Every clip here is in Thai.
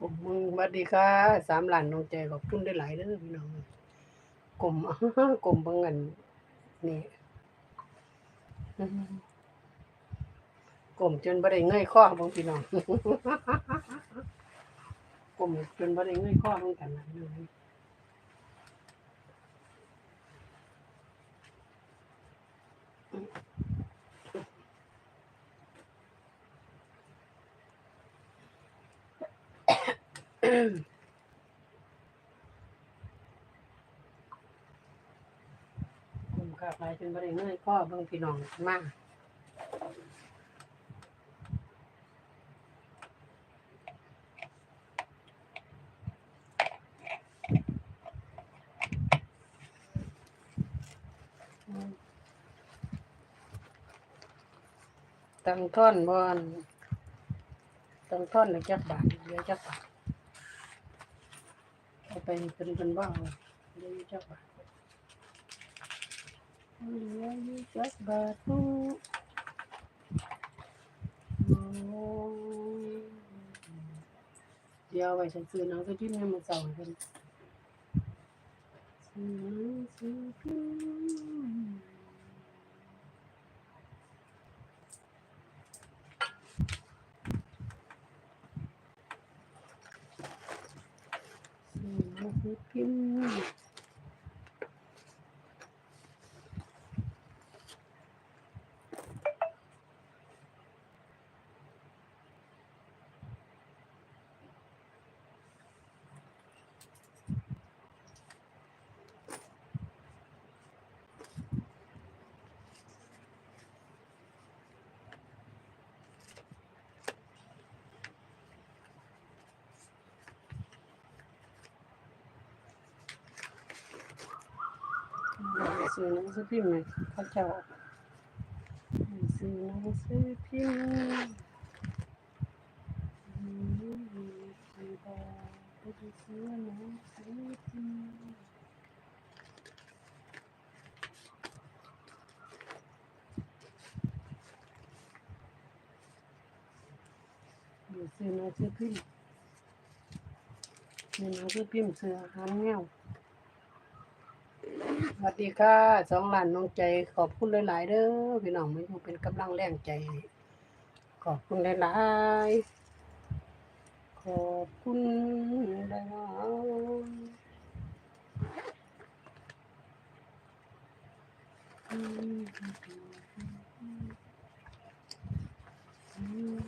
ลุ่มมึงสวัสดีค่ะสามหลานน้องใจขอบคุณได้หลายเด้อพี่น้องกลุ่มกลุ่มบางเงินนี่กลุ่มจนบ่ได้เงยข้อบางพี่น้องกลุ่มจนบ่ได้เงยข้อเบิ่งกันนะ พี่น้องกลุ่มขาดหลาจนบ่ได้เงยข้อเบิ่งพี่น้องมากตังท่อนบอนตังท่อนเหลือจักบาทเลยจักบาทเหลืออยู่จักบาท อู้โอ้เดี๋ยวเอาไว้ฉันซื้อหนังสือพิมพ์ให้มันเศร้าให้กันซื้อหนังสือพิมพ์ อืมห ซื้อหนังสือพิมพ์ให้เขาเจ้าซื้อหนังสือพิมพ์ไปซื้อหนังสือพิมพ์ดูซื้อหนังสือพิมพ์ซื้อหนังสือพิมพ์ซื้ออาหารแมว สวัสดีค่ะสองหลานน้องใจขอบคุณหลายๆเด้อพี่น้องมันอยู่เป็นกำลังแรงใจให้ขอบคุณหลายๆขอบคุณหลายๆอืมอืม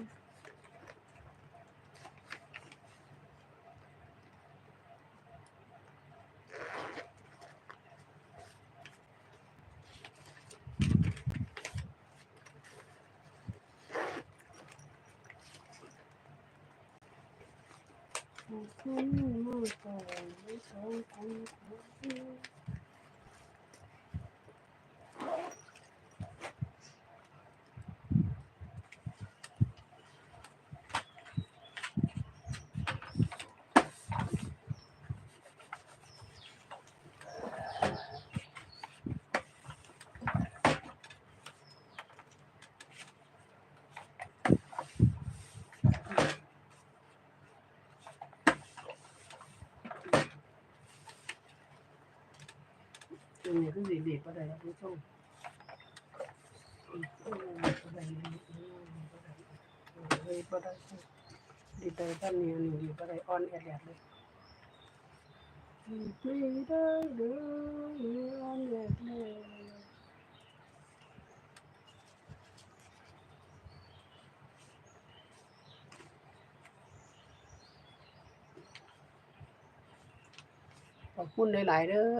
ขอบคุณมากก่อนไม่สอ งคนขอบคุณอันนี้คือสีเด็กประเดี๋ยวผู้ชมอืมประเดี๋ยวนี้อืมประเดี๋ยวนี้ประเดี๋ยวดีใจท่านนี้หนูอยู่ประเดี๋ยวอ่อนแอดแอดเลยไม่ได้เลยอ่อนแอดเลยขอบคุณหลาย ๆเด้อ